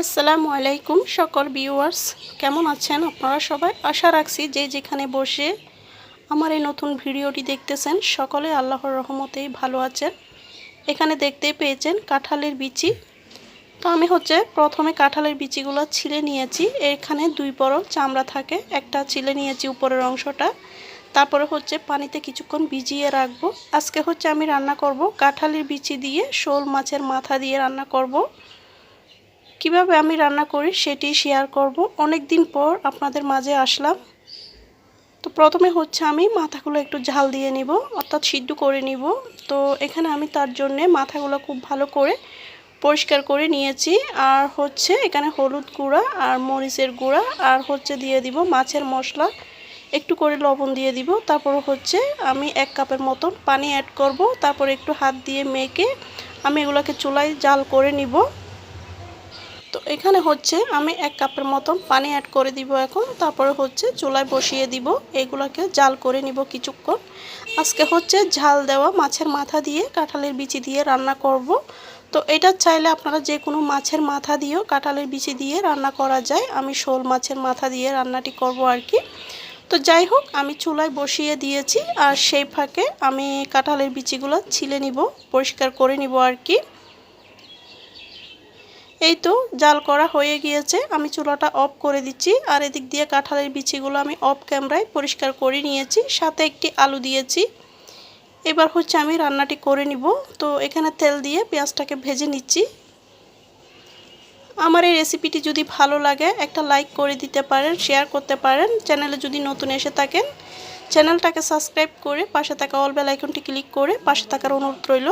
আসসালামু আলাইকুম সকল ভিউয়ার্স, কেমন আছেন আপনারা সবাই? আশা রাখছি যে যেখানে বসে আমার এই নতুন ভিডিওটি দেখতেছেন, সকলে আল্লাহর রহমতেই ভালো আছেন। এখানে দেখতে পেয়েছেন কাঁঠালের বিচি। তো আমি হচ্ছে প্রথমে কাঁঠালের বিচিগুলো ছিলে নিয়েছি। এখানে দুই বড় চামড়া থাকে, একটা ছিলে নিয়েছি উপরের অংশটা। তারপরে হচ্ছে পানিতে কিছুক্ষণ ভিজিয়ে রাখব। আজকে হচ্ছে আমি রান্না করব কাঁঠালের বিচি দিয়ে, শোল মাছের মাথা দিয়ে রান্না করব। কীভাবে আমি রান্না করি সেটি শেয়ার করব। অনেক দিন পর আপনাদের মাঝে আসলাম। তো প্রথমে হচ্ছে আমি মাথাগুলো একটু ঝাল দিয়ে নিব, অর্থাৎ সিদ্ধ করে নিব। তো এখানে আমি তার জন্যে মাথাগুলো খুব ভালো করে পরিষ্কার করে নিয়েছি। আর হচ্ছে এখানে হলুদ গুঁড়া আর মরিচের গুঁড়া, আর হচ্ছে দিয়ে দিব মাছের মশলা। একটু করে লবণ দিয়ে দিব। তারপর হচ্ছে আমি এক কাপের মতন পানি অ্যাড করব। তারপর একটু হাত দিয়ে মেখে আমি এগুলোকে চুলায় জাল করে নিব। তো এখানে হচ্ছে আমি এক কাপের মতন পানি অ্যাড করে দিব এখন। তারপরে হচ্ছে চুলায় বসিয়ে দিব। এগুলোকে জাল করে নিব কিছুক্ষণ। আজকে হচ্ছে ঝাল দেওয়া মাছের মাথা দিয়ে কাঁঠালের বিচি দিয়ে রান্না করব। তো এটা চাইলে আপনারা যে কোনো মাছের মাথা দিয়েও কাঁঠালের বিচি দিয়ে রান্না করা যায়। আমি শোল মাছের মাথা দিয়ে রান্নাটি করব আর কি। তো যাই হোক, আমি চুলায় বসিয়ে দিয়েছি আর সেই ফাঁকে আমি কাঁঠালের বিচিগুলো ছিলে নিব, পরিষ্কার করে নিব আর কি। এই তো, জাল করা হয়ে গিয়েছে। আমি চুলাটা অফ করে দিচ্ছি, আর এদিক দিয়ে কাঁঠালের বিচিগুলো আমি অফ ক্যামেরায় পরিষ্কার করে নিয়েছি, সাথে একটি আলু দিয়েছি। এবার হচ্ছে আমি রান্নাটি করে নিব। তো এখানে তেল দিয়ে পেঁয়াজটাকে ভেজে নিচ্ছি। আমার এই রেসিপিটি যদি ভালো লাগে, একটা লাইক করে দিতে পারেন শেয়ার করতে পারেন। চ্যানেলে যদি নতুন এসে থাকেন, চ্যানেলটাকে সাবস্ক্রাইব করে পাশে থাকা অল বেল আইকনটি ক্লিক করে পাশে থাকার অনুরোধ রইল।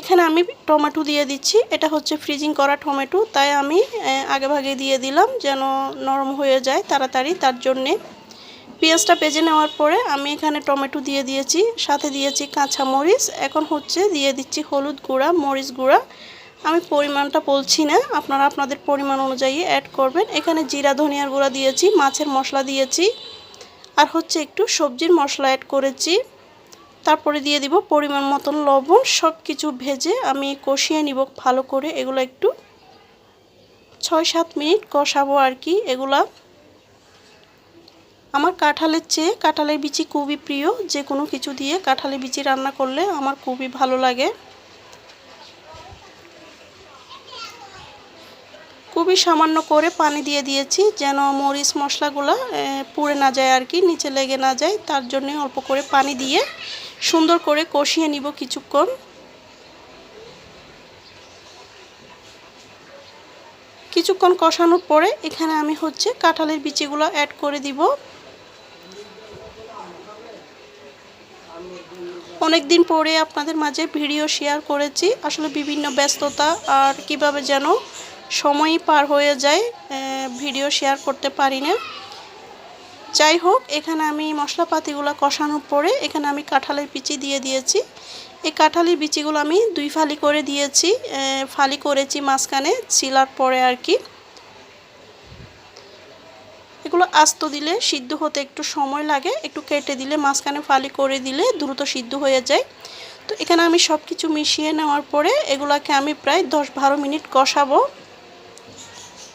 এখানে আমি টমেটো দিয়ে দিচ্ছি। এটা হচ্ছে ফ্রিজিং করা টমেটো। তাই আমি আগে ভাগে দিয়ে দিলাম যেন নরম হয়ে যায় তাড়াতাড়ি। তার জন্যে পেঁয়াজটা পেজে নেওয়ার পরে আমি এখানে টমেটো দিয়ে দিয়েছি। সাথে দিয়েছি কাঁচা মরিচ। এখন হচ্ছে দিয়ে দিচ্ছি হলুদ গুঁড়া, মরিচ গুঁড়া। আমি পরিমাণটা বলছি না। আপনারা আপনাদের পরিমাণ অনুযায়ী অ্যাড করবেন। এখানে জিরা, ধনিয়ার গুঁড়া দিয়েছি, মাছের মশলা দিয়েছি। আর হচ্ছে একটু সবজির মশলা অ্যাড করেছি। তারপরে দিয়ে দিব পরিমাণ মতন লবণ সব কিছু ভেজে আমি কষিয়ে নিব ভালো করে। এগুলো একটু ছয় সাত মিনিট কষাবো আর কি। এগুলা আমার কাঁঠালের চেয়ে, কাঁঠালের বিচি খুবই প্রিয়। যে কোনো কিছু দিয়ে কাঁঠালের বিচি রান্না করলে আমার খুবই ভালো লাগে। খুবই সামান্য করে পানি দিয়ে দিয়েছি যেন মরিচ মশলাগুলো পুড়ে না যায় আর কি, নিচে লেগে না যায়। তার জন্য অল্প করে পানি দিয়ে সুন্দর করে কষিয়ে নিব কিছুক্ষণ। কিছুক্ষণ কষানোর পরে এখানে আমি হচ্ছে কাঁঠালের বিচিগুলো অ্যাড করে দিব। অনেক দিন পরে আপনাদের মাঝে ভিডিও শেয়ার করেছি। আসলে বিভিন্ন ব্যস্ততা আর কীভাবে যেন সময়ই পার হয়ে যায় ভিডিও শেয়ার করতে পারি না। যাই হোক, এখানে আমি মশলাপাতিগুলো কষানোর পরে এখানে আমি কাঁঠালের বিচি দিয়ে দিয়েছি। এই কাঁঠালের বিচিগুলো আমি দুই ফালি করে দিয়েছি ফালি করেছি মাঝখানে চিলার পরে আর কি। এগুলো আস্ত দিলে সিদ্ধ হতে একটু সময় লাগে, একটু কেটে দিলে মাঝখানে ফালি করে দিলে দ্রুত সিদ্ধ হয়ে যায়। তো এখানে আমি সব কিছু মিশিয়ে নেওয়ার পরে এগুলাকে আমি প্রায় দশ বারো মিনিট কষাবো।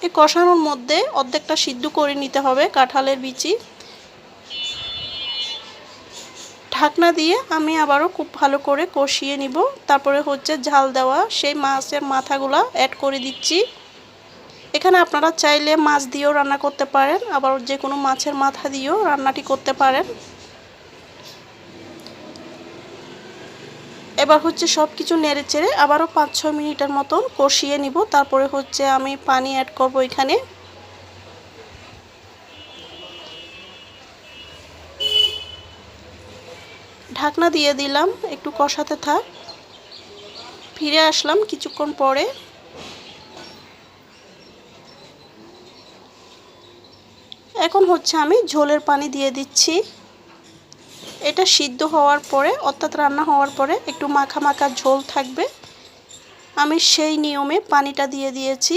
এই কষানোর মধ্যে অর্ধেকটা সিদ্ধ করে নিতে হবে কাঁঠালের বিচি। ঢাকনা দিয়ে আমি আবারও খুব ভালো করে কষিয়ে নিব। তারপরে হচ্ছে ঝাল দেওয়া, সেই মাছের মাথাগুলো অ্যাড করে দিচ্ছি। এখানে আপনারা চাইলে মাছ দিয়েও রান্না করতে পারেন, আবার যে কোনো মাছের মাথা দিয়েও রান্নাটি করতে পারেন। এবার হচ্ছে সব কিছু নেড়ে চেড়ে আবারও পাঁচ ছয় মিনিটের মতন কষিয়ে নিব। তারপরে হচ্ছে আমি পানি অ্যাড করব এখানে। ঢাকনা দিয়ে দিলাম, একটু কষাতে থাক। ফিরে আসলাম কিছুক্ষণ পরে। এখন হচ্ছে আমি ঝোলের পানি দিয়ে দিচ্ছি। এটা সিদ্ধ হওয়ার পরে, অর্থাৎ রান্না হওয়ার পরে একটু মাখা মাখা ঝোল থাকবে। আমি সেই নিয়মে পানিটা দিয়ে দিয়েছি।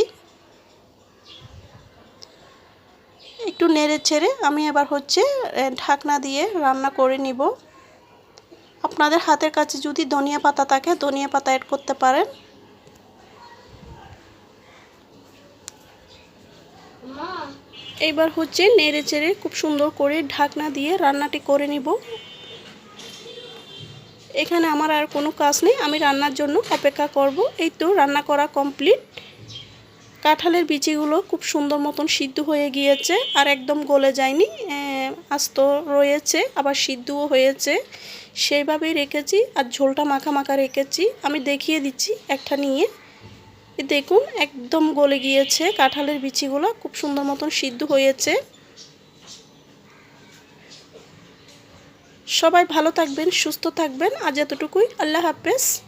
একটু নেড়ে ছেড়ে আমি এবার হচ্ছে ঢাকনা দিয়ে রান্না করে নিব। আপনাদের হাতের কাছে যদি ধনিয়া পাতা থাকে, ধনিয়া পাতা অ্যাড করতে পারেন। এইবার হচ্ছে নেড়ে চেড়ে খুব সুন্দর করে ঢাকনা দিয়ে রান্নাটি করে নিব। এখানে আমার আর কোনো কাজ নেই, আমি রান্নার জন্য অপেক্ষা করব। এই তো রান্না করা কমপ্লিট কাঁঠালের বিচিগুলো খুব সুন্দর মতন সিদ্ধ হয়ে গিয়েছে, আর একদম গলে যায়নি। আস্ত রয়েছে, আবার সিদ্ধও হয়েছে। সেইভাবেই রেখেছি, আর ঝোলটা মাখা মাখা রেখেছি। আমি দেখিয়ে দিচ্ছি একটা নিয়ে। দেখুন, একদম গলে গিয়েছে। কাঁঠালের বিচিগুলো খুব সুন্দর মতন সিদ্ধ হয়েছে। সবাই ভালো থাকবেন সুস্থ থাকবেন। আজ এতটুকুই। আল্লাহ হাফেজ।